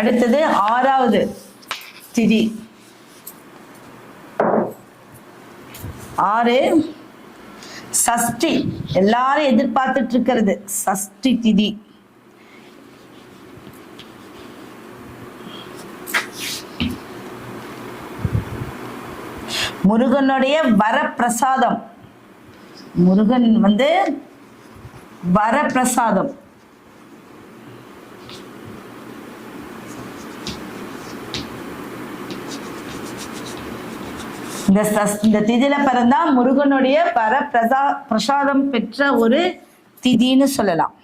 அடுத்தது ஆறாவது திதி. ஆறு சஷ்டி. எல்லாரும் எதிர்பார்த்துட்டு இருக்கிறது. சஷ்டி திதி. முருகனுடைய வரப்பிரசாதம். முருகன் வந்து வரப்பிரசாதம். இந்த சஸ்- இந்த திதியில பிறந்தா முருகனுடைய பர பிரசா பிரசாதம் பெற்ற ஒரு திதின்னு சொல்லலாம்.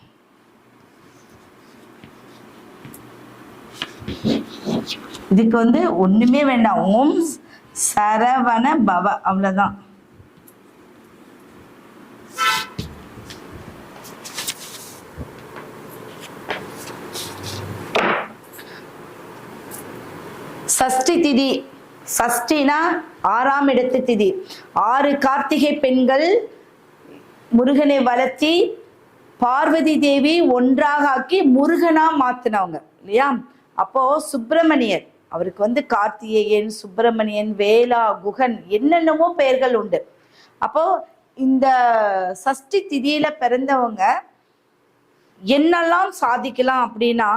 இதுக்கு வந்து ஒண்ணுமே வேண்டாம். ஓம் சரவண பவ அவ்வளவுதான். சஷ்டி திதி சஷ்டினா ஆறாம் இடத்து திதி. ஆறு கார்த்திகை பெண்கள் முருகனை வளர்த்தி பார்வதி தேவி ஒன்றாக ஆக்கி முருகனா மாத்தினவங்க இல்லையா? அப்போ சுப்பிரமணியர் அவருக்கு வந்து கார்த்திகேயன் சுப்பிரமணியன் வேலா குகன் என்னென்னமோ பெயர்கள் உண்டு. அப்போ இந்த சஷ்டி திதியில பிறந்தவங்க என்னெல்லாம் சாதிக்கலாம் அப்படின்னா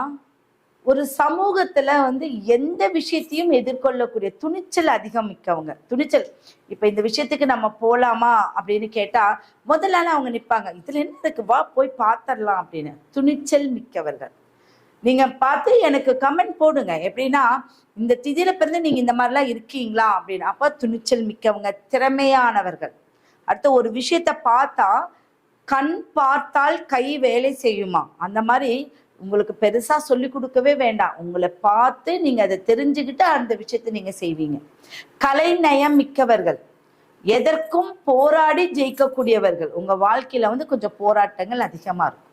ஒரு சமூகத்துல வந்து எந்த விஷயத்தையும் எதிர்கொள்ளக்கூடிய துணிச்சல் அதிகம் மிக்கவங்க. துணிச்சல் இப்ப இந்த விஷயத்துக்கு நம்ம போலாமா அப்படின்னு கேட்டா முதல்ல அவங்க நிப்பாங்க. இதுல என்ன இருக்கு? வா போய் பார்த்தரலாம் அப்படின்னு. துணிச்சல் மிக்கவர்கள். நீங்க பார்த்து எனக்கு கமெண்ட் போடுங்க. எப்படின்னா இந்த திதியில பிறந்து நீங்க இந்த மாதிரிலாம் இருக்கீங்களா? அப்படின்னு. அப்ப துணிச்சல் மிக்கவங்க திறமையானவர்கள். அடுத்து ஒரு விஷயத்த பார்த்தா கண் பார்த்தால் கை வேலை செய்யுமா? அந்த மாதிரி உங்களுக்கு பெருசா சொல்லி கொடுக்கவே வேண்டாம். உங்களை பார்த்து நீங்க அதை தெரிஞ்சுக்கிட்டு அந்த விஷயத்தை நீங்க செய்வீங்க. கலைநயம் மிக்கவர்கள். எதற்கும் போராடி ஜெயிக்கக்கூடியவர்கள். உங்க வாழ்க்கையில வந்து கொஞ்சம் போராட்டங்கள் அதிகமா இருக்கும்.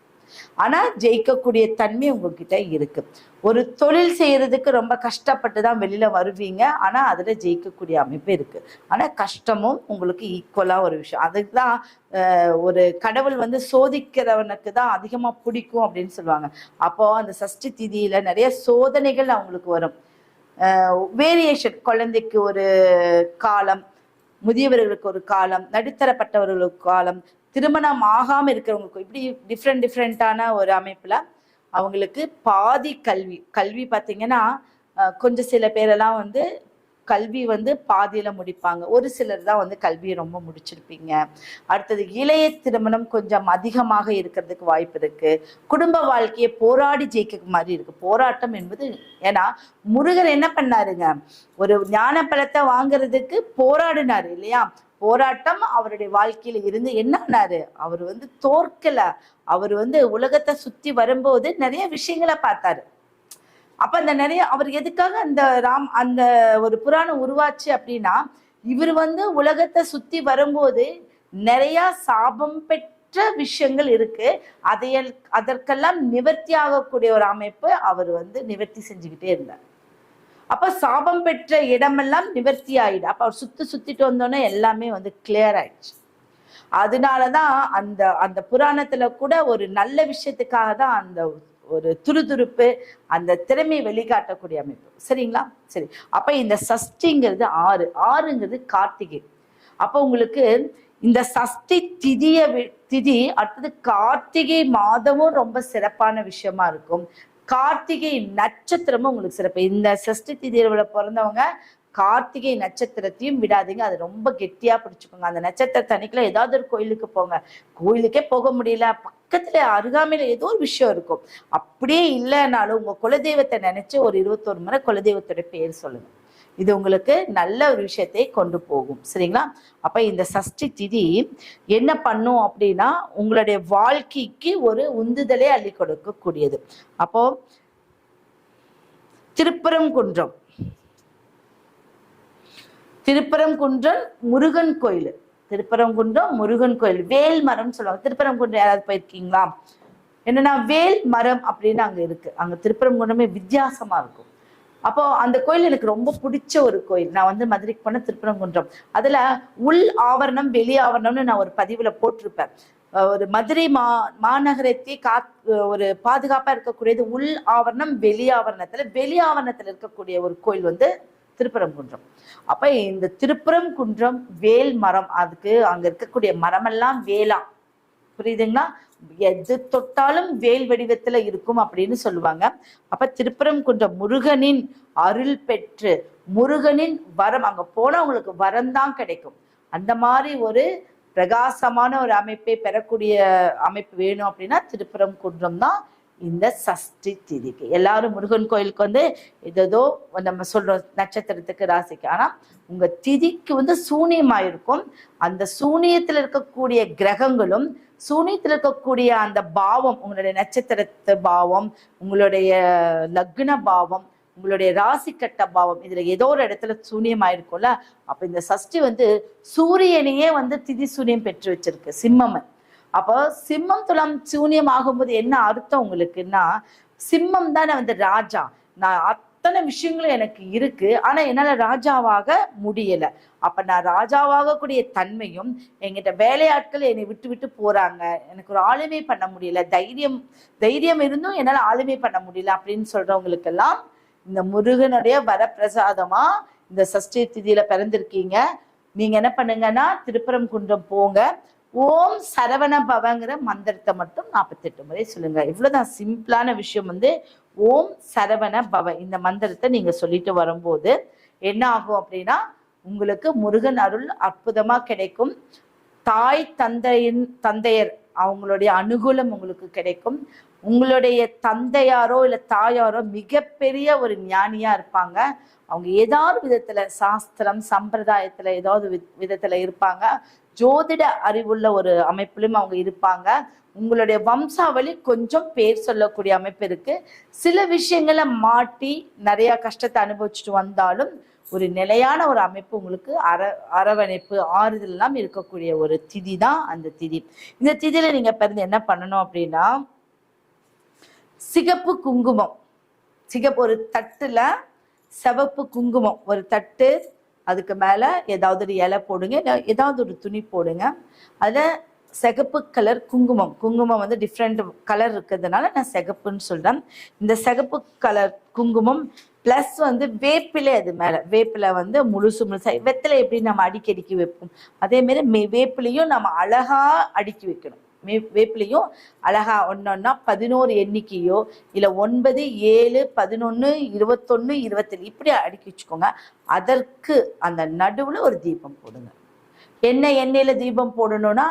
ஆனால் ஜெயிக்கக்கூடிய தன்மை உங்ககிட்ட இருக்கு. ஒரு தொழில் செய்யறதுக்கு ரொம்ப கஷ்டப்பட்டு தான் வெளியில வருவீங்க. ஆனால் அதில் ஜெயிக்கக்கூடிய அமைப்பு இருக்கு. ஆனால் கஷ்டமும் உங்களுக்கு ஈக்குவலாக ஒரு விஷயம். அதுக்கு தான் ஒரு கடவுள் வந்து சோதிக்கிறவனுக்கு தான் அதிகமாக பிடிக்கும் அப்படின்னு சொல்லுவாங்க. அப்போ அந்த சஷ்டி திதியில நிறைய சோதனைகள் அவங்களுக்கு வரும். வேரியேஷன் குழந்தைக்கு ஒரு காலம் முதியவர்களுக்கு ஒரு காலம் நடுத்தரப்பட்டவர்களுக்கு காலம் திருமணம் ஆகாமல் இருக்கிறவங்களுக்கு இப்படி டிஃப்ரெண்ட் டிஃப்ரெண்ட்டான ஒரு அமைப்பில் அவங்களுக்கு பாதி கல்வி கல்வி பார்த்தீங்கன்னா கொஞ்சம் சில பேரெல்லாம் வந்து கல்வி வந்து பாதியில் முடிப்பாங்க. ஒரு சிலர் தான் வந்து கல்வியை ரொம்ப முடிச்சிருப்பீங்க. அடுத்தது இளைய திருமணம் கொஞ்சம் அதிகமாக இருக்கிறதுக்கு வாய்ப்பு இருக்கு. குடும்ப வாழ்க்கையை போராடி ஜெயிக்க மாதிரி இருக்கு. போராட்டம் என்பது ஏன்னா முருகர் என்ன பண்ணாருங்க? ஒரு ஞான பழத்தை வாங்குறதுக்கு போராடினாரு இல்லையா? போராட்டம் அவருடைய வாழ்க்கையில இருந்து என்ன ஆனாரு அவர் வந்து தோற்கல. அவர் வந்து உலகத்தை சுத்தி வரும்போது நிறைய விஷயங்களை பார்த்தாரு. அப்ப அந்த நிறைய அவர் எதுக்காக அந்த ராம் அந்த ஒரு புராணம் உருவாச்சு அப்படின்னா இவர் வந்து உலகத்தை சுத்தி வரும்போது நிறைய சாபம் பெற்ற விஷயங்கள் இருக்கு. அதைய அதற்கெல்லாம் நிவர்த்தி ஆகக்கூடிய ஒரு அமைப்பு அவர் வந்து நிவர்த்தி செஞ்சுக்கிட்டே இருந்தார். அப்ப சாபம் பெற்ற இடமெல்லாம் நிவர்த்தி ஆயிடு. அப்ப அவர் சுத்தி சுத்திட்டு வந்தோன்னே எல்லாமே வந்து கிளியர் ஆயிடுச்சு. அதனாலதான் அந்த அந்த புராணத்துல கூட ஒரு நல்ல விஷயத்துக்காக தான் அந்த ஒரு துருதுருப்பு அந்த திறமையை வெளிக்காட்டக்கூடிய அமைப்பு. சரிங்களா? சரி. அப்ப இந்த சஷ்டிங்கிறது ஆறு. ஆறுங்கிறது கார்த்திகை. அப்போ உங்களுக்கு இந்த சஷ்டி திதிய வி- திதி அடுத்தது கார்த்திகை மாதமும் ரொம்ப சிறப்பான விஷயமா இருக்கும். கார்த்திகை நட்சத்திரமும் உங்களுக்கு சிறப்பு. இந்த சஷ்டி திதியில பிறந்தவங்க கார்த்திகை நட்சத்திரத்தையும் விடாதீங்க. அது ரொம்ப கெட்டியா பிடிச்சுக்கோங்க. அந்த நட்சத்திரத்தை அன்னைக்குல ஏதாவது ஒரு கோயிலுக்கு போங்க. கோயிலுக்கே போக முடியல. பக்கத்துல அருகாமையில ஏதோ ஒரு விஷயம் இருக்கும். அப்படியே இல்லைனாலும் உங்க குலதெய்வத்தை நினைச்சு ஒரு இருபத்தோரு முறை குலதெய்வத்தோட பேர் சொல்லுங்க. இது உங்களுக்கு நல்ல ஒரு விஷயத்தை கொண்டு போகும். சரிங்களா? அப்ப இந்த சஷ்டி திதி என்ன பண்ணும் அப்படின்னா உங்களுடைய வாழ்க்கைக்கு ஒரு உந்துதலை அள்ளி கொடுக்கக்கூடியது. அப்போ திருப்பரங்குன்றம். திருப்பரங்குன்றம் முருகன் கோயில். திருப்பரங்குன்றம் முருகன் கோயில். வேல் மரம் சொல்லுவாங்க. திருப்பரங்குன்றம் யாராவது போயிருக்கீங்களா? என்னன்னா வேல் மரம் அப்படின்னு அங்க இருக்கு. அங்க திருப்பரங்குன்றமே வித்தியாசமா இருக்கும். அப்போ அந்த கோயில் எனக்கு ரொம்ப பிடிச்ச ஒரு கோயில். நான் வந்து மதுரைக்கு போன திருப்பரங்குன்றம். அதுல உள் ஆவரணம் வெளி ஆவரணம்னு நான் ஒரு பதிவுல போட்டிருப்பேன். ஒரு மதுரை மா மாநகரத்தை கா ஒரு பாதுகாப்பா இருக்கக்கூடியது உள் ஆவரணம் வெளி ஆவரணத்துல. வெளி ஆவரணத்துல இருக்கக்கூடிய ஒரு கோயில் வந்து திருப்பரங்குன்றம். அப்போ இந்த திருப்பரங்குன்றம் வேல் மரம் அதுக்கு அங்கே இருக்கக்கூடிய மரமெல்லாம் வேலா புரியுதுங்களா? எது தொட்டாலும் வேல் வடிவத்துல இருக்கும் அப்படின்னு சொல்லுவாங்க. அப்ப திருப்பரங்குன்றம் முருகனின் அருள் பெற்று முருகனின் வரம் அங்க போனா உங்களுக்கு வரம் தான் கிடைக்கும். அந்த மாதிரி ஒரு பிரகாசமான ஒரு அமைப்பை பெறக்கூடிய அமைப்பு வேணும் அப்படின்னா திருப்பரங்குன்றம் தான் இந்த சஷ்டி திதிக்கு. எல்லாரும் முருகன் கோயிலுக்கு வந்து ஏதோ நம்ம சொல்றோம் நட்சத்திரத்துக்கு ராசிக்கு. ஆனா உங்க திதிக்கு வந்து சூனியமாயிருக்கும். அந்த சூனியத்தில் இருக்கக்கூடிய கிரகங்களும் சூனியத்தில் இருக்கக்கூடிய அந்த பாவம் உங்களுடைய நட்சத்திரத்து பாவம் உங்களுடைய லக்ன பாவம் உங்களுடைய ராசி கட்ட பாவம் இதுல ஏதோ ஒரு இடத்துல சூனியமாயிருக்கும்ல. அப்ப இந்த சஷ்டி வந்து சூரியனையே வந்து திதி சூனியம் பெற்று வச்சிருக்கு. சிம்மமன் அப்போ சிம்மம் துலாம் சூனியம் ஆகும்போது என்ன அர்த்தம் உங்களுக்குன்னா சிம்மம் தானே வந்து ராஜா. நான் அத்தனை விஷயங்களும் எனக்கு இருக்கு ஆனா என்னால ராஜாவாக முடியல. அப்ப நான் ராஜாவாகக்கூடிய தன்மையும் எங்கிட்ட வேலையாட்கள் என்னை விட்டு விட்டு போறாங்க. எனக்கு ஒரு ஆளுமை பண்ண முடியல. தைரியம் தைரியம் இருந்தும் என்னால ஆளுமை பண்ண முடியல அப்படின்னு சொல்றவங்களுக்கெல்லாம் இந்த முருகனுடைய வரப்பிரசாதமா இந்த சஷ்டி திதியில பிறந்திருக்கீங்க. நீங்க என்ன பண்ணுங்கன்னா திருப்பரங்குன்றம் போங்க. ஓம் சரவண பவங்கிற மந்திரத்தை மட்டும் நாற்பத்தெட்டு முறை சொல்லுங்க. இவ்வளவுதான் சிம்பிளான விஷயம் வந்து ஓம் சரவண பவ இந்த மந்திரத்தை நீங்க சொல்லிட்டு வரும்போது என்ன ஆகும் அப்படின்னா உங்களுக்கு முருகன் அருள் அற்புதமா கிடைக்கும். தாய் தந்தையின் தந்தையர் அவங்களுடைய அனுகூலம் உங்களுக்கு கிடைக்கும். உங்களுடைய தந்தையாரோ இல்லை தாயாரோ மிகப்பெரிய ஒரு ஞானியாக இருப்பாங்க. அவங்க ஏதாவது விதத்தில் சாஸ்திரம் சம்பிரதாயத்தில் ஏதாவது வித் விதத்தில் இருப்பாங்க. ஜோதிட அறிவுள்ள ஒரு அமைப்பிலும் அவங்க இருப்பாங்க. உங்களுடைய வம்சாவளி கொஞ்சம் பேர் சொல்லக்கூடிய அமைப்பு இருக்கு. சில விஷயங்களை மாட்டி நிறைய கஷ்டத்தை அனுபவிச்சுட்டு வந்தாலும் ஒரு நிலையான ஒரு அமைப்பு உங்களுக்கு அர அரவணைப்பு ஆறுதல் எல்லாம் இருக்கக்கூடிய ஒரு திதி தான் அந்த திதி. இந்த திதியில நீங்க பிறந்து என்ன பண்ணணும் அப்படின்னா சிகப்பு குங்குமம். சிகப்பு ஒரு தட்டுல சிவப்பு குங்குமம். ஒரு தட்டு அதுக்கு மேல ஏதாவது ஒரு இலை போடுங்க. ஏதாவது ஒரு துணி போடுங்க. அதுல சிகப்பு கலர் குங்குமம். குங்குமம் வந்து டிஃப்ரெண்ட் கலர் இருக்கிறதுனால நான் சிகப்புன்னு சொல்றேன். இந்த சிகப்பு கலர் குங்குமம் ப்ளஸ் வந்து வேப்பிலை அது மேல. வேப்பிலை வந்து முழுசு முழுசா. வெத்தலை எப்படி நம்ம அடிக்கடிக்கி வைப்போம்? அதே மாதிரி மே- வேப்பிலையும் நம்ம அழகா அடுக்கி வைக்கணும். மே வேப்பிலையும் அழகா ஒன்னொன்னா பதினோரு எண்ணிக்கையோ இல்லை ஒன்பது ஏழு பதினொன்று இருபத்தொன்று இருபத்தேழு இப்படி அடுக்கி வச்சுக்கோங்க. அதற்கு அந்த நடுவில் ஒரு தீபம் போடுங்க. என்ன எண்ணெயில் தீபம் போடணும்னா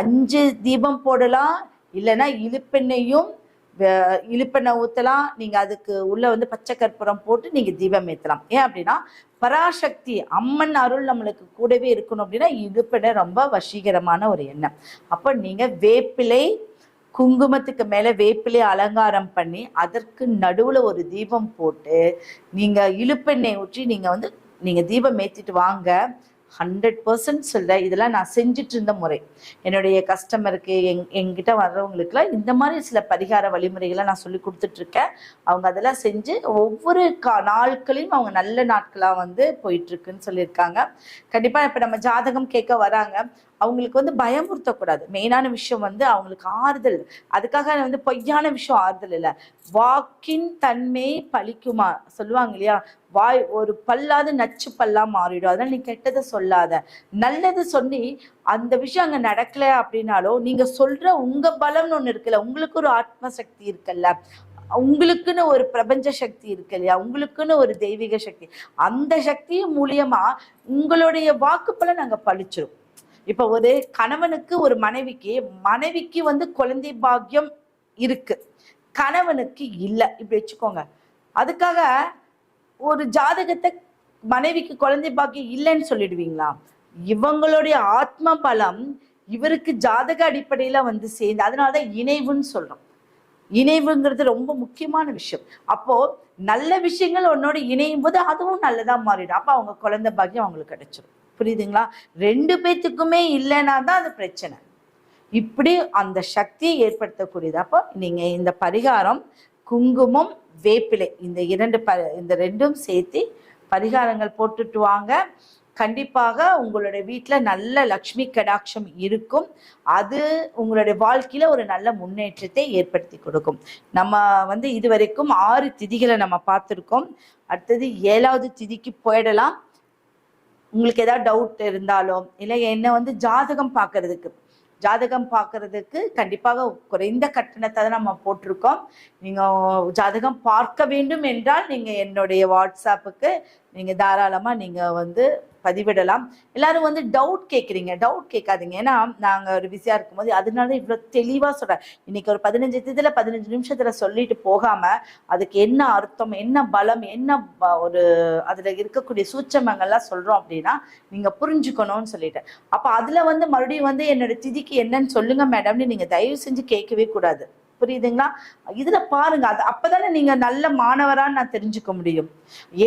அஞ்சு தீபம் போடலாம் இல்லைன்னா இழுப்பெண்ணையும் இழுப்பெண்ணெய் ஊத்தலாம். நீங்க அதுக்கு உள்ள வந்து பச்சை கற்பூரம் போட்டு நீங்க தீபம் ஏத்தலாம். ஏன் அப்படின்னா பராசக்தி அம்மன் அருள் நம்மளுக்கு கூடவே இருக்கணும் அப்படின்னா இழுப்பெண்ணெய் ரொம்ப வசீகரமான ஒரு எண்ணெய் அப்போ நீங்க வேப்பிலை குங்குமத்துக்கு மேல வேப்பிலை அலங்காரம் பண்ணி அதற்கு நடுவுல ஒரு தீபம் போட்டு நீங்க இழுப்பெண்ணெய் ஊற்றி நீங்க வந்து நீங்க தீபம் ஏத்திட்டு வாங்க. ஹண்ட்ரட் பர்சன்ட் சொல்ல இதெல்லாம் நான் செஞ்சுட்டு இருந்த முறை. என்னுடைய கஸ்டமருக்கு எங் எங்கிட்ட வர்றவங்களுக்குலாம் இந்த மாதிரி சில பரிகார வழிமுறைகளை நான் சொல்லி கொடுத்துட்ருக்கேன் அவங்க அதெல்லாம் செஞ்சு ஒவ்வொரு கா நாட்களையும் அவங்க நல்ல நாட்களா வந்து போயிட்டு இருக்குன்னு சொல்லியிருக்காங்க. கண்டிப்பா இப்ப நம்ம ஜாதகம் கேட்க வராங்க. அவங்களுக்கு வந்து பயமுறுத்தக்கூடாது. மெயினான விஷயம் வந்து அவங்களுக்கு ஆறுதல். அதுக்காக வந்து பொய்யான விஷயம் ஆறுதல் இல்லை. வாக்கின் தன்மை பழிக்குமா? சொல்லுவாங்க இல்லையா? வாய் ஒரு பல்லாது நச்சு பல்லா மாறிடும். அதனால நீ கெட்டதை சொல்லாத. நல்லது சொல்லி அந்த விஷயம் அங்க நடக்கல அப்படின்னாலும் நீங்க சொல்ற உங்க பலம்னு ஒன்று இருக்குல்ல உங்களுக்கு ஒரு ஆத்ம சக்தி இருக்குல்ல உங்களுக்குன்னு ஒரு பிரபஞ்ச சக்தி இருக்கு இல்லையா உங்களுக்குன்னு ஒரு தெய்வீக சக்தி. அந்த சக்தியின் மூலியமா உங்களுடைய வாக்குப்பல நாங்கள் பழிச்சிரும். இப்ப ஒரு கணவனுக்கு ஒரு மனைவிக்கு மனைவிக்கு வந்து குழந்தை பாக்கியம் இருக்கு. கணவனுக்கு இல்லை. இப்படி வச்சுக்கோங்க. அதுக்காக ஒரு ஜாதகத்தை மனைவிக்கு குழந்தை பாக்கியம் இல்லைன்னு சொல்லிடுவீங்களா? இவங்களுடைய ஆத்ம பலம் இவருக்கு ஜாதக அடிப்படையில வந்து சேர்ந்து அதனாலதான் இணைவுன்னு சொல்றோம். இணைவுங்கிறது ரொம்ப முக்கியமான விஷயம். அப்போ நல்ல விஷயங்கள் உன்னோட இணையும் போது அதுவும் நல்லதா மாறிடும். அப்ப அவங்க குழந்தை பாக்கியம் அவங்களுக்கு கிடைச்சிடும் புரியுதுங்களா? ரெண்டு பேத்துக்குமே இல்லைன்னா தான் அது பிரச்சனை. இப்படி அந்த சக்தியை ஏற்படுத்தக்கூடியது. அப்போ நீங்கள் இந்த பரிகாரம் குங்குமம் வேப்பிலை இந்த இரண்டு ப இந்த ரெண்டும் சேர்த்து பரிகாரங்கள் போட்டுட்டு வாங்க. கண்டிப்பாக உங்களுடைய வீட்டில் நல்ல லக்ஷ்மி கடாட்சம் இருக்கும். அது உங்களுடைய வாழ்க்கையில் ஒரு நல்ல முன்னேற்றத்தை ஏற்படுத்தி கொடுக்கும். நம்ம வந்து இதுவரைக்கும் ஆறு திதிகளை நம்ம பார்த்துருக்கோம். அடுத்தது ஏழாவது திதிக்கு போயிடலாம். உங்களுக்கு ஏதாவது டவுட் இருந்தாலும் இல்லை என்ன வந்து ஜாதகம் பார்க்கறதுக்கு ஜாதகம் பார்க்கறதுக்கு கண்டிப்பாக குறைந்த கட்டணத்தை தான் நம்ம போட்டிருக்கோம். நீங்கள் ஜாதகம் பார்க்க வேண்டும் என்றால் நீங்கள் என்னுடைய வாட்ஸ்அப்புக்கு நீங்கள் தாராளமாக நீங்கள் வந்து பதிவிடலாம். எல்லாரும் வந்து டவுட் கேட்குறீங்க டவுட் கேட்காதீங்க. ஏன்னா நாங்கள் ஒரு பிஸியாக இருக்கும்போது அதனால இவ்வளோ தெளிவாக சொல்கிறேன் இன்னைக்கு ஒரு பதினஞ்சு இதில் பதினஞ்சு நிமிஷத்தில் சொல்லிட்டு போகாமல் அதுக்கு என்ன அர்த்தம் என்ன பலம் என்ன ஒரு அதில் இருக்கக்கூடிய சூட்சமங்கள்லாம் சொல்கிறோம் அப்படின்னா நீங்கள் புரிஞ்சுக்கணும்னு சொல்லிட்டேன். அப்போ அதில் வந்து மறுபடியும் வந்து என்னோட திதிக்கு என்னன்னு சொல்லுங்க மேடம்னு நீங்கள் தயவு செஞ்சு கேட்கவே கூடாது. புரியுதுங்களா? இதுல பாருங்க அது அப்பதானே நீங்க நல்ல மாணவரான்னு நான் தெரிஞ்சுக்க முடியும்.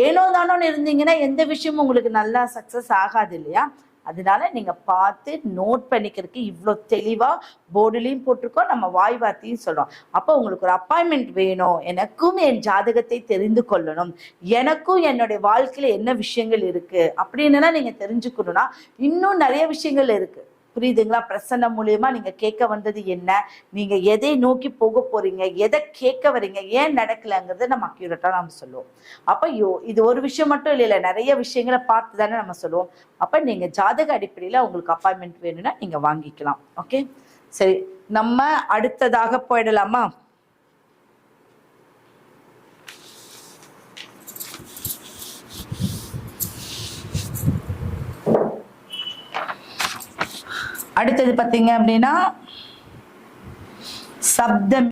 ஏனோ தானோன்னு இருந்தீங்கன்னா எந்த விஷயமும் உங்களுக்கு நல்லா சக்சஸ் ஆகாது இல்லையா? அதனால நீங்க பார்த்து நோட் பண்ணிக்கிறதுக்கு இவ்வளோ தெளிவா போர்டுலையும் போட்டிருக்கோம் நம்ம வாய் வார்த்தையும் சொல்றோம். அப்போ உங்களுக்கு ஒரு அப்பாயின்மெண்ட் வேணும். எனக்கும் என் ஜாதகத்தை தெரிந்து கொள்ளணும். எனக்கும் என்னுடைய வாழ்க்கையில என்ன விஷயங்கள் இருக்கு? அப்படின்னுலாம் நீங்க தெரிஞ்சுக்கணும்னா இன்னும் நிறைய விஷயங்கள் இருக்கு. புரியுதுங்களா? பிரசன்னம் மூலியமா நீங்க கேட்க வந்தது என்ன? நீங்க எதை நோக்கி போக போறீங்க? எதை கேட்க வரீங்க ஏன் நடக்கலங்கிறத நம்ம அக்யூரட்டா நம்ம சொல்லுவோம். அப்ப யோ இது ஒரு விஷயம் மட்டும் இல்லை நிறைய விஷயங்களை பார்த்து தானே நம்ம சொல்லுவோம். அப்ப நீங்க ஜாதக அடிப்படையில உங்களுக்கு அப்பாயின்மெண்ட் வேணும்னா நீங்க வாங்கிக்கலாம். ஓகே சரி நம்ம அடுத்ததாக போயிடலாமா? அடுத்தது பார்த்தீங்க அப்படின்னா சப்தம்